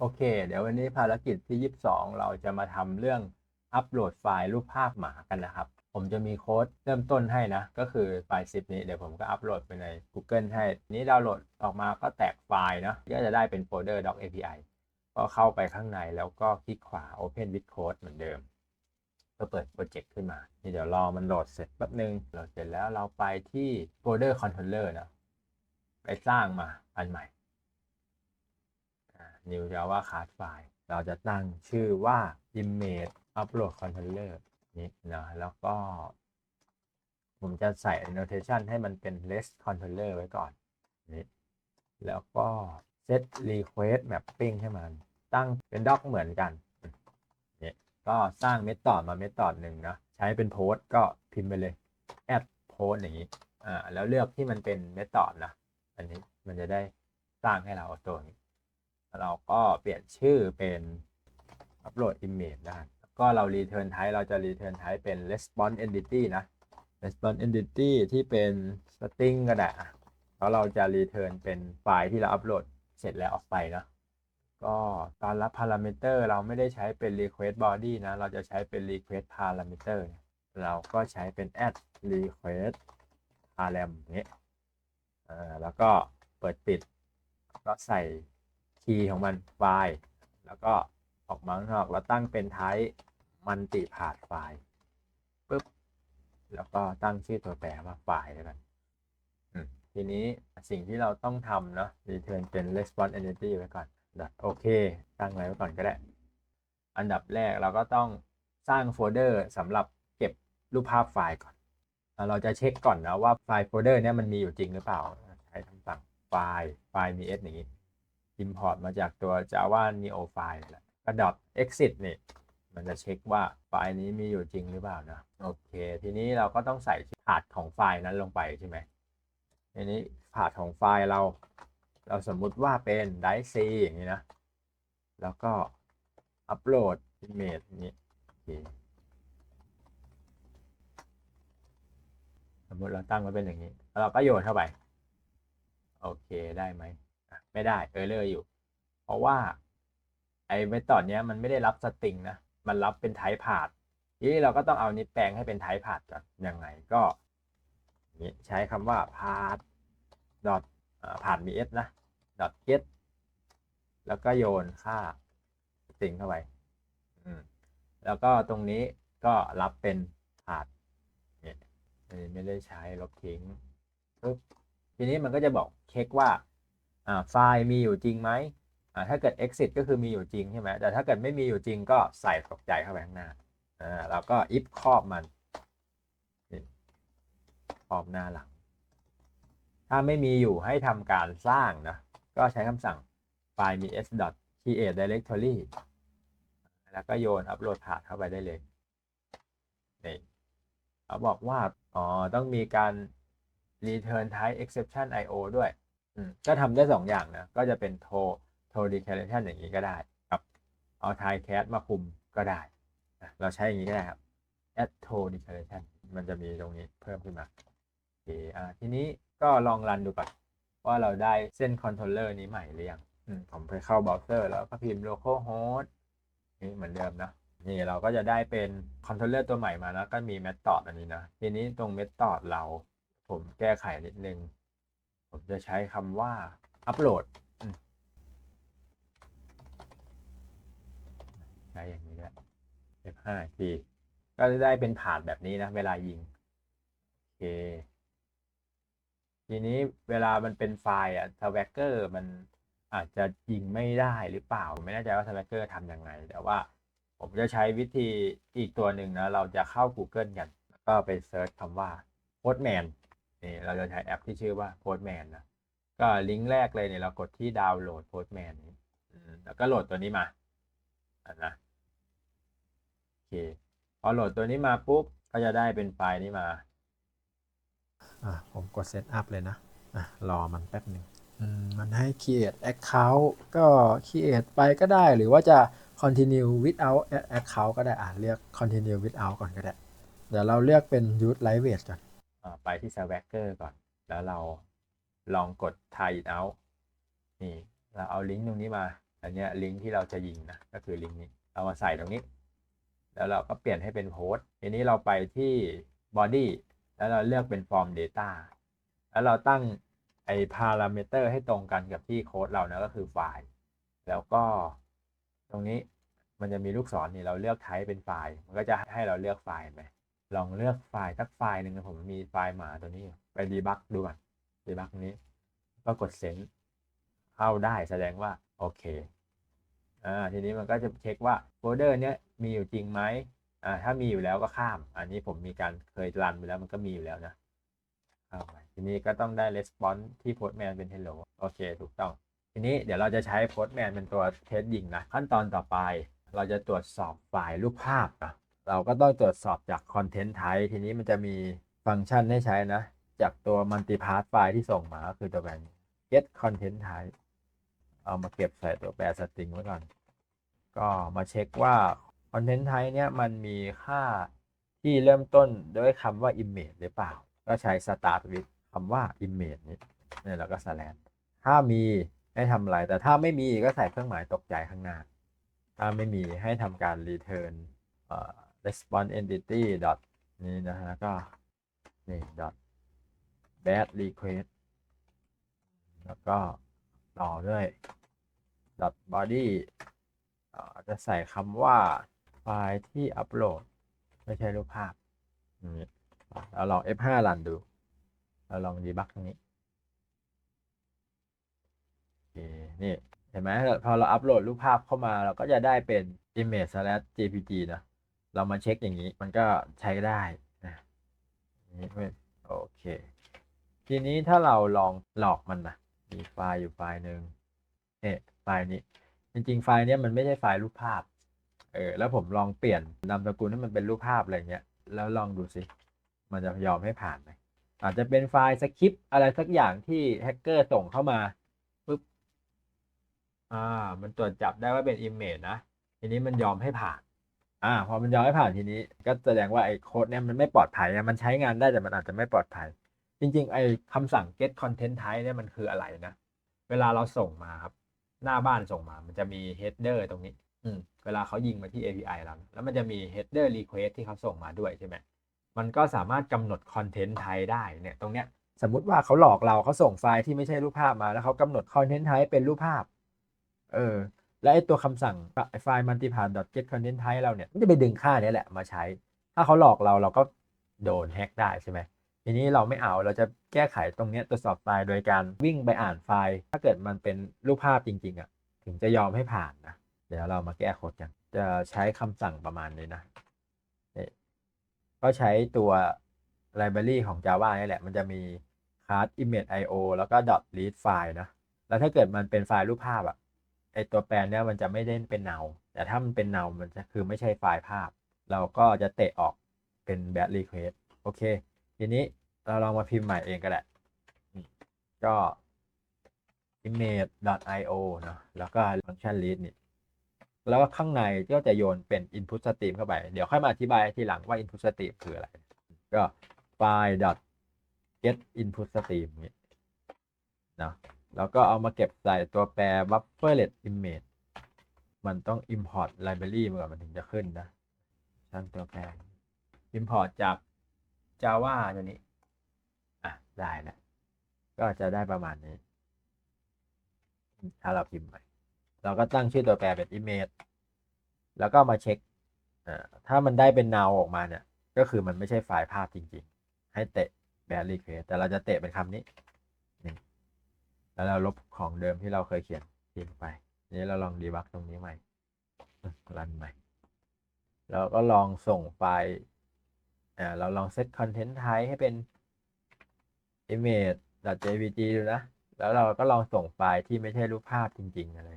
โอเค เดี๋ยววันนี้ภารกิจที่ 22 เราจะมาทำเรื่องอัปโหลดไฟล์รูปภาพหมากันนะครับ ผมจะมีโค้ดเริ่มต้นให้นะ ก็คือไฟล์10นี้ เดี๋ยวผมก็อัปโหลดไปใน Google ให้ นี้ดาวน์โหลดออกมาก็แตกไฟล์นะก็จะได้เป็นโฟลเดอร์ doc API ก็เข้าไปข้างในแล้วก็คลิกขวา Open with Code เหมือนเดิมก็เปิดโปรเจกต์ขึ้นมา นี่เดี๋ยวรอมันโหลดเสร็จแป๊บนึง โหลดเสร็จแล้วเราไปที่โฟลเดอร์ controller นะ ไปสร้างมาอันใหม่ new java class file เราจะตั้งชื่อว่า image upload controller นี่นะแล้วก็ ผมจะใส่ annotation ให้มันเป็น rest controller ไว้ก่อนนี่แล้วก็ set request mapping ให้มัน ตั้งเป็น doc เหมือนกันนี่ก็สร้าง method มา method หนึ่งนะใช้เป็น post ก็พิมพ์ไปเลย add post อย่างนี้อ่าแล้วเลือกที่มันเป็น method นะ อันนี้มันจะได้สร้างให้เราออโต้อย่างนี้ เราก็เปลี่ยนชื่อเป็น upload image ได้ก็เรา return type เราจะ return type เป็น response entity นะ response entity ที่เป็น string ก็ได้อะเพราะเราจะ return เป็นไฟล์ที่เราอัปโหลดเสร็จแล้วออกไปนะก็ตอนรับ parameter เราไม่ได้ใช้เป็น request body นะ เราจะใช้เป็น request parameter เราก็ใช้เป็น add request param นี้แล้วก็เปิดปิด ก็ใส่ คีย์ของมัน ไฟล์ แล้วก็ออกมาข้างนอก แล้วตั้งเป็น type มันติพาดไฟล์ปุ๊บ แล้วก็ตั้งชื่อตัวแปรว่าไฟล์แล้วกันทีนี้สิ่งที่เราต้องทำเนาะ return เป็น response entity ไว้ก่อนโอเค ตั้งไว้ก่อนก็ได้ อันดับแรกเราก็ต้องสร้างโฟลเดอร์สำหรับเก็บรูปภาพไฟล์ก่อน เราจะเช็คก่อนนะว่าไฟล์โฟลเดอร์เนี้ยมันมีอยู่จริงหรือเปล่า ใช้คำสั่งไฟล์ไฟล์มี s อย่างนี้ import มาจากตัว java neo file แหละก็ dot exit นี่ มันจะเช็คว่าไฟล์นี้มีอยู่จริงหรือเปล่านะโอเค ทีนี้เราก็ต้องใส่พาดของไฟล์นั้นลงไปใช่ไหมทีนี้พาดของไฟล์เรา เราสมมุติว่าเป็น drive อย่างนี้นะ แล้วก็อัปโหลด image นี้สมมติเราตั้งไว้เป็นอย่างนี้ แล้วเราก็โยนเข้าไป โอเคได้ไหม ไม่ได้เออร์เลอร์อยู่ เพราะว่าไอ้เมธอดเนี้ยมันไม่ได้รับสตริงนะ มันรับเป็นไทป์พาดทีนี้เราก็ต้องเอานี้แปลงให้เป็นไทป์พาดก่อนยังไงก็นี้ใช้คำว่าพาดดอทพาดมี s นะดอท get แล้วก็โยนค่าสตริงเข้าไปแล้วก็ตรงนี้ก็รับเป็นพาดเนี่ยไม่ได้ใช้ลบทิ้งปึ๊บทีนี้มันก็จะบอกเช็คว่า ไฟล์มีอยู่จริงไหมถ้าเกิด exit ก็คือมีอยู่จริงใช่ไหมแต่ถ้าเกิดไม่มีอยู่จริงก็ใส่ตกใจเข้าไปข้างหน้าอ่าแล้วก็ if ครอบมันครอบหน้าหลัง ถ้าไม่มีอยู่ให้ทำการสร้างนะ ก็ใช้คำสั่งไฟล์มี s create directory แล้วก็โยนอัปโหลดผ่านเข้าไปได้เลยนี่เขาบอกว่า อ๋อ ต้องมีการ return type exception io ด้วย ก็ทำได้ 2 อย่างนะ ก็จะเป็น to to declaration อย่างนี้ก็ได้กับเอา type cat มาคุมก็ได้ เราใช้อย่างนี้ก็ได้ครับ add to declaration มันจะมีตรงนี้เพิ่มขึ้นมาโอเคอ่าทีนี้ก็ลองรันดูก่อนว่าเราได้เส้น controller นี้ใหม่หรือยังผมไปเข้าเบราว์เซอร์แล้วก็พิมพ์ localhost นี่เหมือนเดิมนะนี่เราก็จะได้เป็น controller ตัวใหม่มาแล้วก็มี method อันนี้นะ ทีนี้ตรง method เราผมแก้ไขนิดนึง ผมจะใช้คำว่า upload ใช้อย่างนี้แหละ F5 ทีก็จะได้เป็นผ่านแบบนี้นะ เวลายิง โอเค ทีนี้เวลามันเป็นไฟล์อะ Swagger มันอาจจะยิงไม่ได้หรือเปล่า ไม่แน่ใจว่า Swagger ทำยังไง แต่ว่าผมจะใช้วิธีอีกตัวหนึ่งนะ เราจะเข้า Google กัน แล้วก็ไปเซิร์ชคำว่า Postman นี่ เราจะใช้แอปที่ชื่อว่า Postman นะ ก็ลิงก์แรกเลยเนี่ยเรากดที่ดาวน์โหลด Postman นี้แล้วก็โหลดตัวนี้มาอะนะโอเคพอโหลดตัวนี้มาปุ๊บก็จะได้เป็นไฟล์นี้มา อะผมกด Set up เลยนะ อะ รอมันแป๊บหนึ่งมันให้ create account ก็ create ไปก็ได้ หรือว่าจะ continue without account ก็ได้ อะเรียก continue without ก่อนก็ได้ เดี๋ยวเราเลือกเป็น use live weight ก่อน ไปที่ Swagger ก่อน แล้วเราลองกด try it out นี่ เราเอาลิงก์ตรงนี้มา อันนี้ลิงก์ที่เราจะยิงนะ ก็คือลิงก์นี้เรามาใส่ตรงนี้ แล้วเราก็เปลี่ยนให้เป็นโพสต์ทีนี้เราไปที่ body แล้วเราเลือกเป็น form data แล้วเราตั้งไอ้ parameter ให้ตรงกันกับที่โค้ดเรานะก็คือไฟล์ แล้วก็ตรงนี้มันจะมีลูกศรนี่เราเลือก type เป็นไฟล์ มันก็จะให้เราเลือกไฟล์ไหม ลองเลือกไฟล์สักไฟล์หนึ่งนะผมมีไฟล์หมาตัวนี้ ไปดีบักดูก่อนดีบักนี้ ก็กดเซนเข้าได้แสดงว่า โอเคอ่าทีนี้มันก็จะเช็คว่าโฟลเดอร์เนี้ยมีอยู่จริงไหมอ่าถ้ามีอยู่แล้วก็ข้าม อันนี้ผมมีการเคยรันไปแล้วมันก็มีอยู่แล้วนะเข้าไปทีนี้ก็ต้องได้ response ที่ postman เป็น hello โอเค ถูกต้อง ทีนี้เดี๋ยวเราจะใช้ postman เป็นตัวเทสยิงนะ ขั้นตอนต่อไป เราจะตรวจสอบไฟล์รูปภาพนะ เราก็ต้องตรวจสอบจาก content type ทีนี้มันจะมีฟังก์ชันให้ใช้นะ จากตัว multipart ไฟล์ที่ส่งมาก็คือตัวแบบนี้ get content type เอามาเก็บใส่ตัวแปรสตริงไว้ก่อน ก็มาเช็คว่า Content Type เนี่ยมันมีค่าที่เริ่มต้นด้วยคำว่า image หรือเปล่า ก็ใช้ start with คำว่า image นี้เนี่ยแล้วก็ slash ถ้ามีให้ทำอะไร แต่ถ้าไม่มีก็ใส่เครื่องหมายตกใจข้างหน้า ถ้าไม่มีให้ทำการ return เอ่อ response entity dot นี้นะฮะก็ นี่ dot bad request แล้วก็ต่อด้วย dot body จะใส่คำว่า ไฟล์ที่อัปโหลด ไม่ใช่รูปภาพอย่างนี้เราลอง F5 รันดู เราลองดีบักตรงนี้นี่ เห็นไหมพอเราอัปโหลดรูปภาพเข้ามา เราก็จะได้เป็น image slash jpg นะ เรามาเช็คอย่างนี้มันก็ใช้ได้นะนี่โอเค ทีนี้ถ้าเราลองหลอกมันนะมีไฟล์อยู่ไฟล์หนึ่งเนี่ยไฟล์นี้ จริงๆ ไฟล์นี้มันไม่ใช่ไฟล์รูปภาพ เออ แล้วผมลองเปลี่ยนนามสกุลให้มันเป็นรูปภาพอะไรเงี้ย แล้วลองดูสิมันจะยอมให้ผ่านไหมอาจจะเป็นไฟล์สคริปต์อะไรสักอย่างที่แฮกเกอร์ส่งเข้ามาปุ๊บ อ่า มันตรวจจับได้ว่าเป็น image นะ ทีนี้มันยอมให้ผ่าน อ่า พอมันย้อมให้ผ่านทีนี้ ก็แสดงว่าไอ้โค้ดเนี่ยมันไม่ปลอดภัยอะมันใช้งานได้แต่มันอาจจะไม่ปลอดภัย จริง ๆ ไอ้คำสั่ง get content type เนี่ยมันคืออะไรนะ เวลาเราส่งมาครับ หน้าบ้านส่งมา มันจะมี header ตรงนี้ อืม เวลาเขายิงมาที่ API เราแล้วมันจะมี header request ที่เขาส่งมาด้วยใช่ไหมมันก็สามารถกำหนด content type ได้เนี่ยตรงเนี้ยสมมุติว่าเขาหลอกเราเขาส่งไฟล์ที่ไม่ใช่รูปภาพมาแล้วเขากำหนด content type เป็นรูปภาพ เออ และไอตัวคำสั่งไฟล์ multipart get content type เราเนี่ยมันจะไปดึงค่าเนี้ยแหละมาใช้ ถ้าเขาหลอกเราเราก็โดนแฮ็กได้ใช่ไหมทีนี้เราไม่เอาเราจะแก้ไขตรงเนี้ยตรวจสอบไฟล์โดยการวิ่งไปอ่านไฟล์ ถ้าเกิดมันเป็นรูปภาพจริงๆอะถึงจะยอมให้ผ่านนะ เดี๋ยวเรามาแก้โค้ดกัน จะใช้คำสั่งประมาณนี้นะนี่ก็ใช้ตัว library ของ Java นี่แหละ มันจะมี class image io แล้วก็ dot read file นะ แล้วถ้าเกิดมันเป็นไฟล์รูปภาพอะ อตัวแปลนเนี่ยมันจะไม่ได้เป็นเนาแต่ถ้ามันเป็นเนามันจะคือไม่ใช่ไฟล์ภาพ เราก็จะเตะออกเป็น bad request โอเค ทีนี้เราลองมาพิมพ์ใหม่เองก็ได้อืมก็ image.io เนอะแล้วก็ function read นี่แล้วก็ข้างในก็จะโยนเป็น input stream เข้าไป เดี๋ยวค่อยมาอธิบายทีหลังว่า input stream คืออะไร ก็ file get input stream นี่เนอะ แล้วก็เอามาเก็บใส่ตัวแปร bufferlet image มันต้อง import library มาก่อนมันถึงจะขึ้นนะชั้นตัวแปร import จาก Java ตัวนี้ อะ ได้แล้ว ก็จะได้ประมาณนี้ ถ้าเราพิมพ์ไปเราก็ตั้งชื่อตัวแปรเป็น image แล้วก็มาเช็คอ่าถ้ามันได้เป็น now ออกมาเนี่ย ก็คือมันไม่ใช่ไฟล์ภาพจริง ๆ ให้เตะ bad request แต่เราจะเตะเป็นคำนี้ แล้วเราลบของเดิมที่เราเคยเขียนทิ้งไป นี้เราลองดีบักตรงนี้ใหม่ รันใหม่ แล้วก็ลองส่งไฟล์อ่าเราลองเซตคอนเทนต์ไทป์ให้เป็น image.jpg ดูนะ แล้วเราก็ลองส่งไฟล์ที่ไม่ใช่รูปภาพจริง ๆ อะไร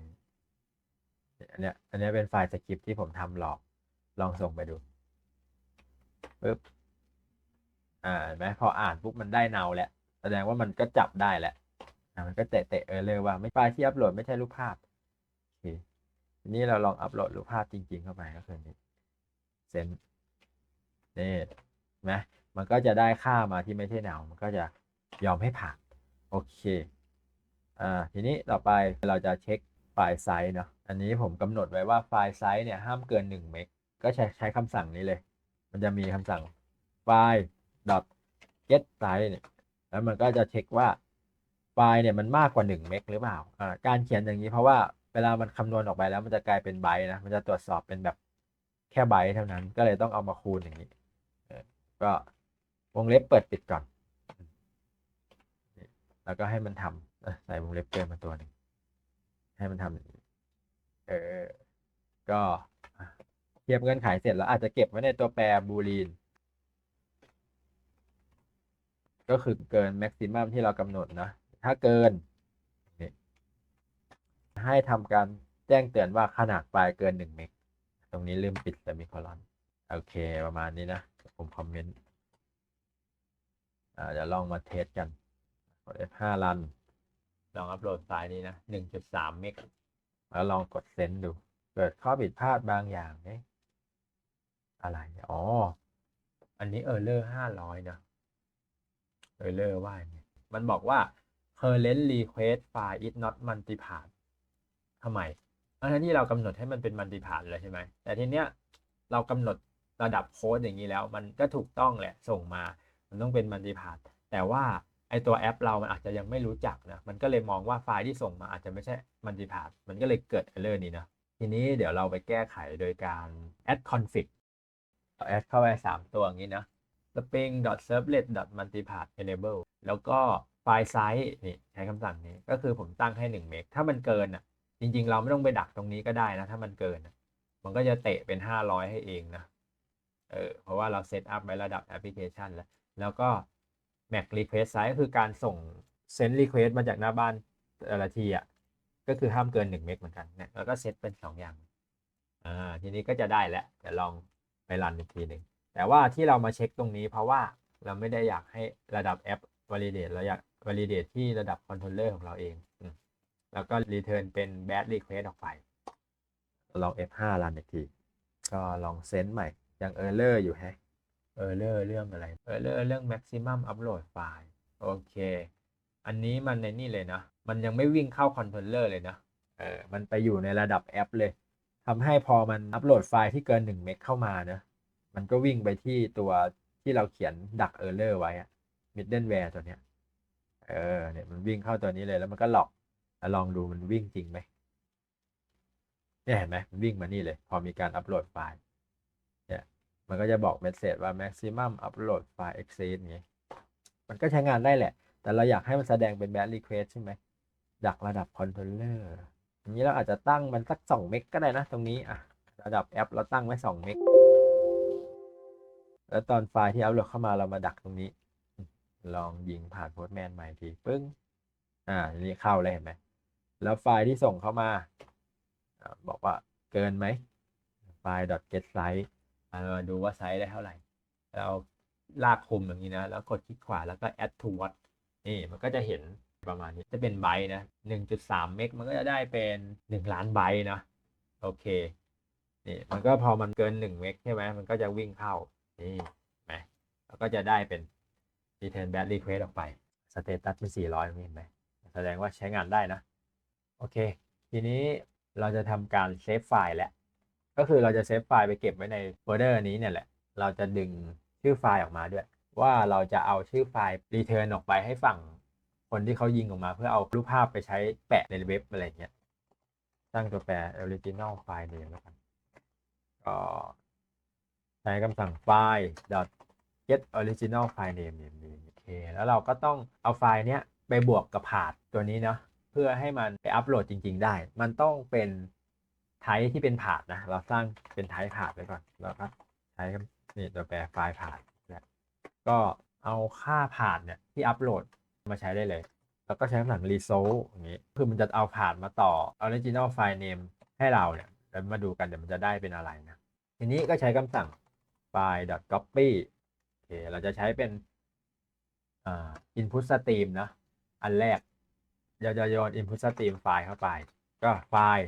อันเนี้ยอันเนี้ยเป็นไฟล์สคริปต์ที่ผมทำหลอก ลองส่งไปดูปึ๊บอ่าเห็นไหมพออ่านปุ๊บมันได้เนาแล้ว แสดงว่ามันก็จับได้แหละ อ่ามันก็เตะเตะเออเลยว่าไม่ไฟล์ที่อัปโหลดไม่ใช่รูปภาพโอเคทีนี้เราลองอัปโหลดรูปภาพจริง ๆ เข้าไปก็คือนี้เซนนี่นไหมมันก็จะได้ค่ามาที่ไม่ใช่แนวมันก็จะยอมให้ผ่านโอเคอ่าทีนี้ต่อไปเราจะเช็คไฟล์ไซส์เนาะอันนี้ผมกำหนดไว้ว่าไฟล์ไซส์เนี่ยห้ามเกิน1เมกก็ใช้ใช้คำสั่งนี้เลย มันจะมีคำสั่งไฟล์ get size เนี่ยแล้วมันก็จะเช็คว่า ไฟล์เนี่ยมันมากกว่า 1 เมกหรือเปล่าอ่าการเขียนอย่างนี้เพราะว่าเวลามันคำนวณออกไปแล้วมันจะกลายเป็นไบต์นะ มันจะตรวจสอบเป็นแบบแค่ไบต์เท่านั้น ก็เลยต้องเอามาคูณอย่างนี้เออก็วงเล็บเปิดปิดก่อน แล้วก็ให้มันทำใส่วงเล็บเกินมาตัวหนึ่งให้มันทำอย่างนี้เออก็เทียบเงื่อนไขเสร็จแล้วอาจจะเก็บไว้ในตัวแปรบูลีน ก็คือเกินแม็กซิมัมที่เรากำหนดนะ ถ้าเกิน ให้ทำการแจ้งเตือนว่าขนาดไฟล์เกิน1เมกตรงนี้ลืมปิดแต่มีคอลอนโอเคประมาณนี้นะ ผมคอมเมนต์เดี๋ยวลองมาเทสกันกด F5 รัน ลองอัปโหลดไฟล์นี้นะ 1.3 เมก แล้วลองกดเซนดูเกิดข้อผิดพลาดบางอย่างเอ๊ะอะไร อ๋อ อันนี้เออร์เลอร์ห้าร้อยนะเออร์เลอร์ว่าอย่างไงมันบอกว่า current request file is not multipath ทำไมทั้งที่เรากำหนดให้มันเป็น multipath เลยใช่ไหม แต่ทีเนี้ยเรากำหนดระดับโค้ดอย่างนี้แล้ว มันก็ถูกต้องแหละส่งมา มันต้องเป็น multipath แต่ว่าไอตัวแอปเรามันอาจจะยังไม่รู้จักนะ มันก็เลยมองว่าไฟล์ที่ส่งมาอาจจะไม่ใช่ multipath มันก็เลยเกิด error นี้นะ ทีนี้เดี๋ยวเราไปแก้ไขโดยการ add config เอา add เข้าไปสามตัวอย่างนี้นะ string servlet multipath enable แล้วก็ ไฟล์ไซส์นี่ใช้คำสั่งนี้ก็คือผมตั้งให้1เมกถ้ามันเกินอะจริง ๆ เราไม่ต้องไปดักตรงนี้ก็ได้นะ ถ้ามันเกิน มันก็จะเตะเป็น 500 ให้เองนะเออเพราะว่าเราเซตอัพไว้ระดับแอปพลิเคชันแล้ว แล้วก็ Mac Request Size ก็คือการส่ง Send Request มาจากหน้าบ้านแต่ละทีอะก็คือห้ามเกิน 1 เมกเหมือนกันเนี่ยแล้วก็เซตเป็น 2 อย่างอ่าทีนี้ก็จะได้แล้วเดี๋ยวลองไปรันอีกทีหนึ่งแต่ว่าที่เรามาเช็คตรงนี้เพราะว่าเราไม่ได้อยากให้ระดับแอป validate เราอยาก validate ที่ระดับ controller ของเราเองอืมแล้วก็ return เป็น bad request ออกไป ลอง F5 รันอีกที ก็ลองเซนใหม่ ยัง error อยู่แฮะ error เรื่องอะไร error เรื่อง maximum upload file โอเค อันนี้มันในนี่เลยนะ มันยังไม่วิ่งเข้า controller เลยนะ เออ มันไปอยู่ในระดับแอปเลยทำให้พอมันอัปโหลดไฟล์ที่เกิน1เมกเข้ามานะมันก็วิ่งไปที่ตัวที่เราเขียนดักเออร์เลอร์ไว้อะ middleware ตัวเนี้ย เออเนี่ยมันวิ่งเข้าตัวนี้เลยแล้วมันก็หลอกแล้วลองดูมันวิ่งจริงไหมเนี่ยเห็นไหมมันวิ่งมานี่เลย พอมีการอัปโหลดไฟล์เนี่ยมันก็จะบอกเมสเซจว่า maximum upload file exceed อย่างงี้มันก็ใช้งานได้แหละ แต่เราอยากให้มันแสดงเป็น bad request ใช่ไหมดักระดับ controller อย่างนี้เราอาจจะตั้งมันสัก2เมกก็ได้นะตรงนี้อะระดับแอปเราตั้งไว้2เมกแล้วตอนไฟล์ที่อัปโหลดเข้ามาเรามาดักตรงนี้ ลองยิงผ่านโพสแมนใหม่ทีปึ้ง อ่า นี้เข้าเลยเห็นไหม แล้วไฟล์ที่ส่งเข้ามาอบอกว่าเกินไหม ไฟล์ .get size เรามาดูว่าไซส์ได้เท่าไหร่ เราลากคุมอย่างนี้นะ แล้วกดคลิกขวาแล้วก็ add to what นี่มันก็จะเห็นประมาณนี้ จะเป็นไบต์นะ 1.3 เมกมันก็จะได้เป็น 1 ล้านไบต์นะ โอเค นี่มันก็พอมันเกิน 1 เมกใช่ไหม มันก็จะวิ่งเข้า นี่ไหมแล้วก็จะได้เป็น return bad request ออกไปสเตตัสเป็น 400ตรงนี้เห็นไหมแสดงว่าใช้งานได้นะ โอเค ทีนี้เราจะทำการเซฟไฟล์แล้ว ก็คือเราจะเซฟไฟล์ไปเก็บไว้ในโฟลเดอร์นี้เนี่ยแหละ เราจะดึงชื่อไฟล์ออกมาด้วย ว่าเราจะเอาชื่อไฟล์ return ออกไปให้ฝั่งคนที่เขายิงออกมา เพื่อเอารูปภาพไปใช้แปะในเว็บอะไรเงี้ยตั้งตัวแปร original file name แล้วกันก็ใช้คำสั่งไฟล์ get original file name เนี่ยมีโอเคแล้วเราก็ต้องเอาไฟล์เนี้ยไปบวกกับผาดตัวนี้เนาะเพื่อให้มันไปอัปโหลดจริง ๆ ได้ มันต้องเป็นไทป์ที่เป็นผาดนะ เราสร้างเป็นไทป์ผาดไว้ก่อนแล้วก็ใช้นี่ตัวแปรไฟล์ผาดนะก็เอาค่าผาดเนี่ยที่อัปโหลดมาใช้ได้เลย แล้วก็ใช้คำสั่ง result อย่างนี้คือมันจะเอาผาดมาต่อ original file name ให้เราเนี่ยแล้วมาดูกันเดี๋ยวมันจะได้เป็นอะไรนะทีนี้ก็ใช้คำสั่ง file copy เคเราจะใช้เป็นอ่า input stream นะอันแรกเราจะโยน input stream ไฟล์เข้าไป ก็ไฟล์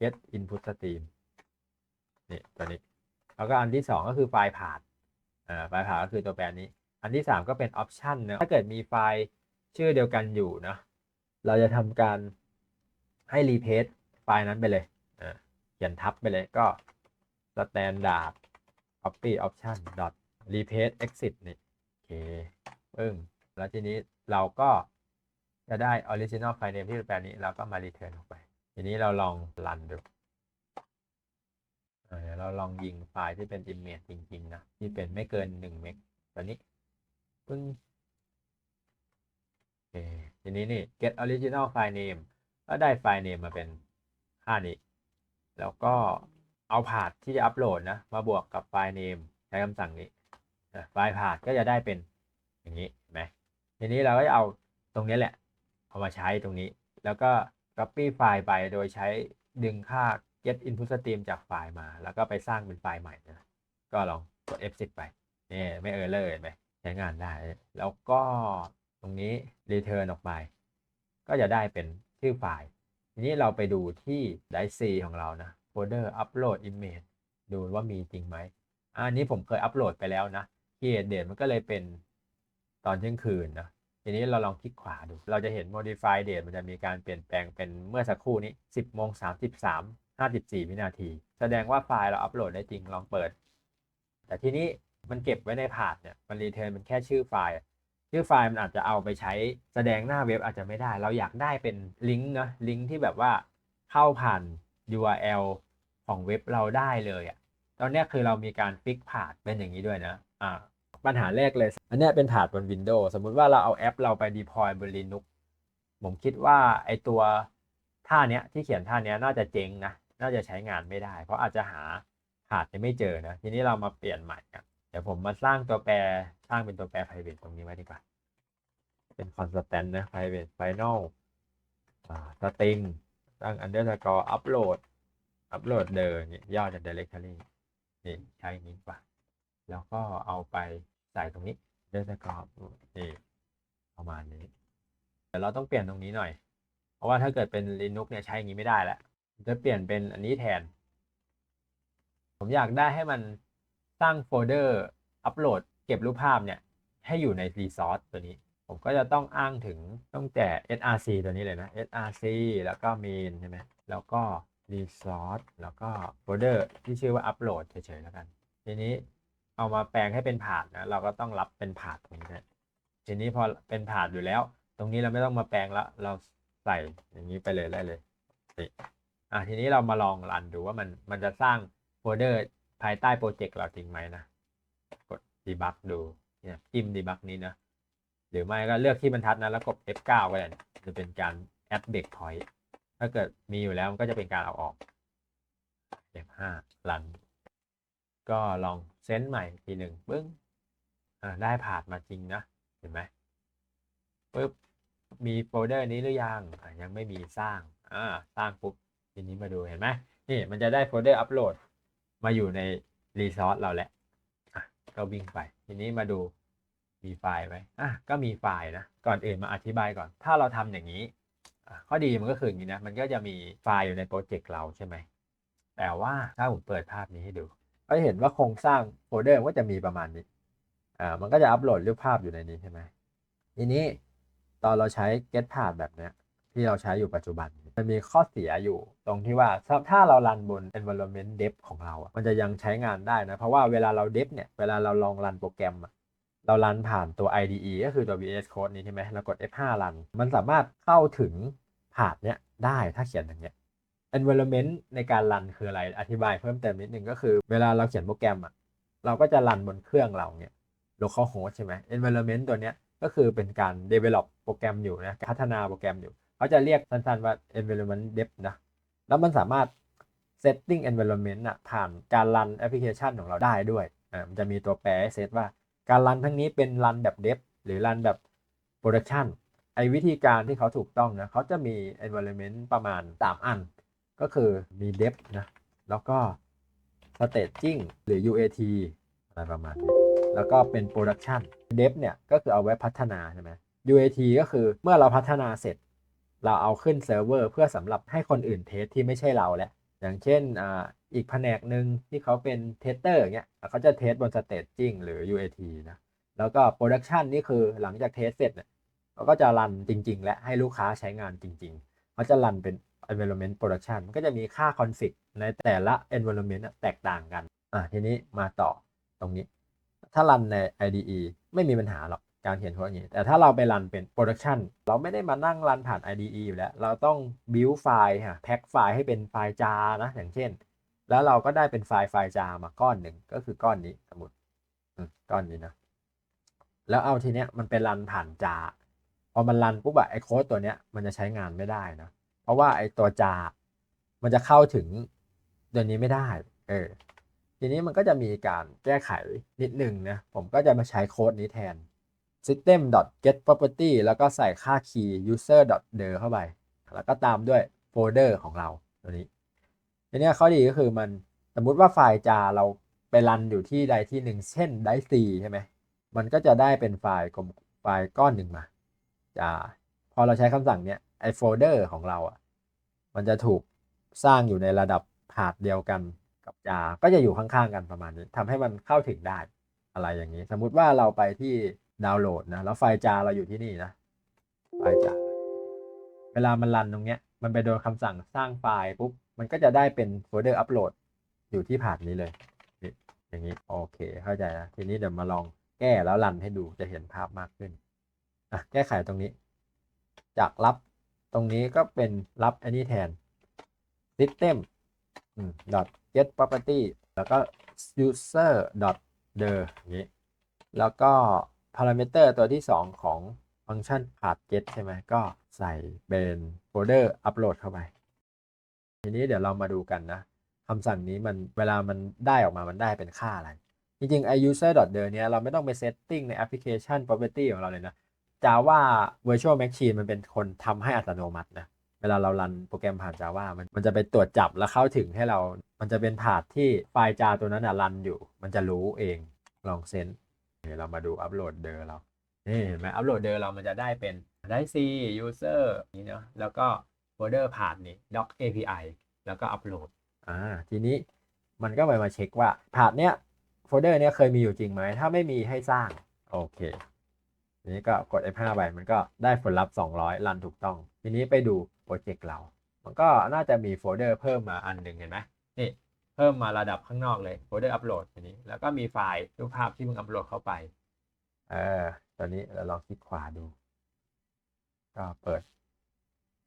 get input stream นี่ตัวนี้ แล้วก็อันที่ 2 ก็คือไฟล์ผ่านไฟล์ผ่านก็คือตัวแปรนี้ อันที่ 3 ก็เป็น option นะถ้าเกิดมีไฟล์ชื่อเดียวกันอยู่นะเราจะทำการให้ replace ไฟล์นั้นไปเลยเขียนทับไปเลยก็ standard copy option dot replace exit นี่โอเคปึ้งแล้วทีนี้เราก็จะได้ original file name ที่เป็นแบบนี้เราก็มา return ออกไป ทีนี้เราลองรันดูเดี๋ยวเราลองยิงไฟล์ที่เป็น image จริงๆนะที่เป็นไม่เกิน1เมกตัวนี้ปึ้งโอเคทีนี้นี่ get original file name ก็ได้ไฟล์ name มาเป็นค่านี้ แล้วก็เอาพาธที่จะอัปโหลดนะ มาบวกกับไฟล์ name ใช้คำสั่งนี้ อะไฟล์พาธก็จะได้เป็นอย่างนี้เห็นไหมทีนี้เราก็จะเอาตรงนี้แหละ เอามาใช้ตรงนี้ แล้วก็ copy ไฟล์ไปโดยใช้ดึงค่า get input stream จากไฟล์มา แล้วก็ไปสร้างเป็นไฟล์ใหม่นะก็ลองกด F10 ไปนี่ไม่เออร์เลอร์เห็นไหมใช้งานได้ แล้วก็ตรงนี้ return ออกไป ก็จะได้เป็นชื่อไฟล์ ทีนี้เราไปดูที่ Drive C ของเรานะโฟลเดอร์ upload image ดูว่ามีจริงไหมอันนี้ผมเคยอัปโหลดไปแล้วนะ create date มันก็เลยเป็นตอนเที่ยงคืนนะทีนี้เราลองคลิกขวาดู เราจะเห็น modify date มันจะมีการเปลี่ยนแปลงเป็นเมื่อสักครู่นี้ 10โมง33 54 วินาที แสดงว่าไฟล์เราอัปโหลดได้จริงลองเปิด แต่ทีนี้มันเก็บไว้ในพาธเนี่ยมันรีเทิร์นมันแค่ชื่อไฟล์ ชื่อไฟล์มันอาจจะเอาไปใช้แสดงหน้าเว็บอาจจะไม่ได้ เราอยากได้เป็นลิงก์นะลิงก์ที่แบบว่าเข้าผ่าน URL ของเว็บเราได้เลยอะ่ะตอนนี้คือเรามีการฟิกพาธเป็นอย่างนี้ด้วยนะอ่า ปัญหาแรกเลย อันนี้เป็นพาธบน Windows สมมุติว่าเราเอาแอปเราไป deploy บน Linux ผมคิดว่าไอตัวท่าเนี้ยที่เขียนท่าเนี้ยน่าจะเจ๊งนะ น่าจะใช้งานไม่ได้ เพราะอาจจะหาพาธเนี่ยไม่เจอนะ ทีนี้เรามาเปลี่ยนใหม่กันเดี๋ยวผมมาสร้างตัวแปรสร้างเป็นตัวแปร private ตรงนี้ไว้ดีกว่า เป็น constant นะ private final อ่า string ตั้ง underscore upload upload เดินย่อจาก directory นี่ใช้นี้ดีกว่าแล้วก็เอาไป ใส่ตรงนี้ underscore นี่ประมาณนี้เดี๋ยวเราต้องเปลี่ยนตรงนี้หน่อย เพราะว่าถ้าเกิดเป็น Linux เนี่ยใช้อย่างนี้ไม่ได้แล้วจะเปลี่ยนเป็นอันนี้แทน ผมอยากได้ให้มันสร้างโฟลเดอร์อัปโหลดเก็บรูปภาพเนี่ย ให้อยู่ใน resource ตัวนี้ ผมก็จะต้องอ้างถึงตั้งแต่ src ตัวนี้เลยนะ src แล้วก็ main ใช่ไหมแล้วก็ resource แล้วก็โฟลเดอร์ที่ชื่อว่า upload เฉยๆแล้วกัน ทีนี้ เอามาแปลงให้เป็นผาดนะเราก็ต้องรับเป็นผาดตรงนี้นะทีนี้พอเป็นผาดอยู่แล้ว ตรงนี้เราไม่ต้องมาแปลงแล้วเราใส่อย่างนี้ไปเลยได้เลยนี่อะทีนี้เรามาลองรันดูว่ามันมันจะสร้างโฟลเดอร์ภายใต้โปรเจกต์เราจริงไหมนะกด debug ดูเนี่ยจิ้ม debug นี้นะหรือไม่ก็เลือกที่บรรทัดนะแล้วกด F9 ก็ได้จะเป็นการ add break point ถ้าเกิดมีอยู่แล้วมันก็จะเป็นการเอาออก F5 รัน ก็ลอง เซนใหม่ทีหนึ่งปึ้งอ่าได้ผ่านมาจริงนะ เห็นไหมปึ๊บมีโฟลเดอร์นี้หรือยังยังไม่มีสร้างอ่าสร้างปุ๊บทีนี้มาดูเห็นไหมนี่มันจะได้โฟลเดอร์อัปโหลดมาอยู่ในรีซอสเราแหละก็วิ่งไป ทีนี้มาดูมีไฟล์ไหมอะก็มีไฟล์นะก่อนอื่นมาอธิบายก่อน ถ้าเราทำอย่างนี้ข้อดีมันก็คืออย่างนี้นะ มันก็จะมีไฟล์อยู่ในโปรเจกต์เราใช่ไหมแต่ว่าถ้าผมเปิดภาพนี้ให้ดู ก็เห็นว่าโครงสร้างโฟลเดอร์มันก็จะมีประมาณนี้อ่ามันก็จะอัปโหลดรูปภาพอยู่ในนี้ใช่ไหมทีนี้ตอนเราใช้ get path แบบเนี้ยที่เราใช้อยู่ปัจจุบัน มันมีข้อเสียอยู่ตรงที่ว่าถ้าเรารันบน environment dev ของเราอะมันจะยังใช้งานได้นะ เพราะว่าเวลาเรา dev เนี่ย เวลาเราลองรันโปรแกรมอะเรารันผ่านตัว IDE ก็คือตัว VS Code นี้ใช่ไหมเรากด F5 รัน มันสามารถเข้าถึงผาดเนี้ยได้ถ้าเขียนอย่างเงี้ย environment ในการรันคืออะไร อธิบายเพิ่มเติมนิดนึงก็คือ เวลาเราเขียนโปรแกรมอะเราก็จะรันบนเครื่องเราเนี่ย localhost ใช่ไหม environment ตัวเนี้ยก็คือเป็นการ develop โปรแกรมอยู่นะพัฒนาโปรแกรมอยู่เขาจะเรียกสั้นๆว่า environment dev นะแล้วมันสามารถ setting environment อะผ่านการรันแอปพลิเคชันของเราได้ด้วยอ่ามันจะมีตัวแปรให้เซตว่าการรันทั้งนี้เป็นรันแบบ dev หรือรันแบบ production ไอ้วิธีการที่เขาถูกต้องนะเขาจะมี environment ประมาณ 3 อัน ก็คือมี dev นะ แล้วก็ staging หรือ UAT อะไรประมาณนี้ แล้วก็เป็น production dev เนี่ย ก็คือเอาไว้พัฒนาใช่ไหม UAT ก็คือเมื่อเราพัฒนาเสร็จ เราเอาขึ้นเซิร์ฟเวอร์เพื่อสำหรับให้คนอื่นเทสที่ไม่ใช่เราแล้ว อย่างเช่นอ่าอีกแผนกหนึ่งที่เขาเป็นเทสเตอร์เงี้ยเขาจะเทสบน staging หรือ UAT นะ แล้วก็ production นี่คือหลังจากเทสเสร็จเนี่ยเขาก็จะรันจริง ๆ และให้ลูกค้าใช้งานจริง ๆ เขาจะรันเป็น environment production มันก็จะมีค่า config ในแต่ละ environment แตกต่างกัน อะทีนี้มาต่อตรงนี้ ถ้ารันใน IDE ไม่มีปัญหาหรอกการเขียนโค้ดอย่างนี้ แต่ถ้าเราไปรันเป็น production เราไม่ได้มานั่งรันผ่าน IDE อยู่แล้ว เราต้อง build ไฟล์ฮะแพ็คไฟล์ให้เป็นไฟล์ jar นะ อย่างเช่น แล้วเราก็ได้เป็นไฟล์ไฟล์ jar มาก้อนหนึ่งก็คือก้อนนี้สมมติอืมก้อนนี้นะ แล้วเอาทีเนี้ยมันไปรันผ่าน jar พอมันรันปุ๊บอะไอโค้ดตัวเนี้ยมันจะใช้งานไม่ได้นะ เพราะว่าไอ้ตัว jar มันจะเข้าถึงตัวนี้ไม่ได้ เออ ทีนี้มันก็จะมีการแก้ไขนิดหนึ่งนะ ผมก็จะมาใช้โค้ดนี้แทน system get property แล้วก็ใส่ค่า key user dir เข้าไป แล้วก็ตามด้วยโฟลเดอร์ของเราตัวนี้ ทีนี้ข้อดีก็คือมันสมมุติว่าไฟล์จาเราไปรันอยู่ที่ใดที่หนึ่ง เช่นไดซีใช่ไหม มันก็จะได้เป็นไฟล์กลมไฟล์ก้อนหนึ่งมาจาพอเราใช้คำสั่งเนี้ย ไอโฟลเดอร์ของเราอะมันจะถูกสร้างอยู่ในระดับพาดเดียวกันกับจาก็จะอยู่ข้างๆกันประมาณนี้ทำให้มันเข้าถึงได้อะไรอย่างนี้ สมมุติว่าเราไปที่ดาวน์โหลดนะแล้วไฟล์จาเราอยู่ที่นี่นะไฟล์จาเวลามันรันตรงเนี้ย มันไปโดนคำสั่งสร้างไฟล์ปุ๊บมันก็จะได้เป็นโฟลเดอร์อัปโหลดอยู่ที่พาดนี้เลยนี่อย่างนี้โอเคเข้าใจนะทีนี้เดี๋ยวมาลองแก้แล้วรันให้ดูจะเห็นภาพมากขึ้นอะแก้ไขตรงนี้ จากรับ ตรงนี้ก็เป็นรับอันนี้แทน system dot get property แล้วก็ user dot dir อย่างนี้ แล้วก็ parameter ตัวที่ 2 ของฟังก์ชัน path get ใช่ไหมก็ใส่เป็นโฟลเดอร์ upload เข้าไป ทีนี้เดี๋ยวเรามาดูกันนะคำสั่งนี้มันเวลามันได้ออกมามันได้เป็นค่าอะไร จริงๆ i user dot dir เนี้ยเราไม่ต้องไป setting ใน application property ของเราเลยนะ Java virtual machine มันเป็นคนทำให้อัตโนมัตินะ เวลาเรารันโปรแกรมผ่าน Java มันมันจะไปตรวจจับแล้วเข้าถึงให้เรา มันจะเป็นผาดที่ไฟล์ jar ตัวนั้นนะรันอยู่ มันจะรู้เอง ลองเซนเดี๋ยวเรามาดูอัปโหลดเดอเรา นี่เห็นไหมอัปโหลดเดอเรามันจะได้เป็นได้ C user นี่เนาะ แล้วก็โฟลเดอร์ผ่านนี่ doc API แล้วก็อัปโหลด อ่า ทีนี้มันก็ไปมาเช็คว่าผ่านเนี้ยโฟลเดอร์เนี้ยเคยมีอยู่จริงไหม ถ้าไม่มีให้สร้าง โอเค ทีนี้ก็กด F5 ไปมันก็ได้ผลลัพธ์ 200 รันถูกต้อง ทีนี้ไปดูโปรเจกต์เรา มันก็น่าจะมีโฟลเดอร์เพิ่มมาอันหนึ่งเห็นไหมนี่เพิ่มมาระดับข้างนอกเลยโฟลเดอร์อัปโหลดทีนี้ แล้วก็มีไฟล์รูปภาพที่มึงอัปโหลดเข้าไปเออตอนนี้เราลองคลิกขวาดู ก็เปิด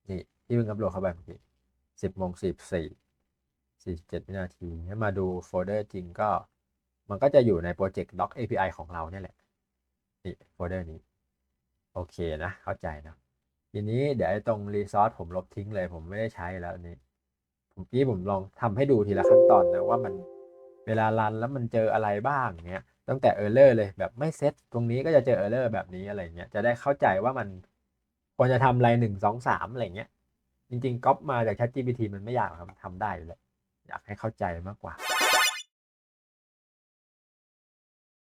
นี่ที่มึงอัปโหลดเข้าไปเมื่อกี้สิบโมงสิบสี่สี่เจ็ดวินาทีให้มาดูโฟลเดอร์จริงก็ มันก็จะอยู่ในโปรเจกต์ doc API ของเราเนี่ยแหละ นี่โฟลเดอร์นี้ โอเคนะ เข้าใจนะทีนี้เดี๋ยวไอ้ตรงรีซอสผมลบทิ้งเลย ผมไม่ได้ใช้แล้วนี้ ผมกี้ผมลองทำให้ดูทีละขั้นตอนนะว่ามันเวลารันแล้วมันเจออะไรบ้างเนี้ยตั้งแต่เออร์เลอร์เลยแบบไม่เซตตรงนี้ก็จะเจอเออร์เลอร์แบบนี้อะไรเงี้ยจะได้เข้าใจว่ามันควรจะทำอะไรหนึ่งสองสามอะไรเงี้ย จริงๆก๊อปมาจาก ChatGPT มันไม่ยากครับทำได้อยู่แล้วอยากให้เข้าใจมากกว่า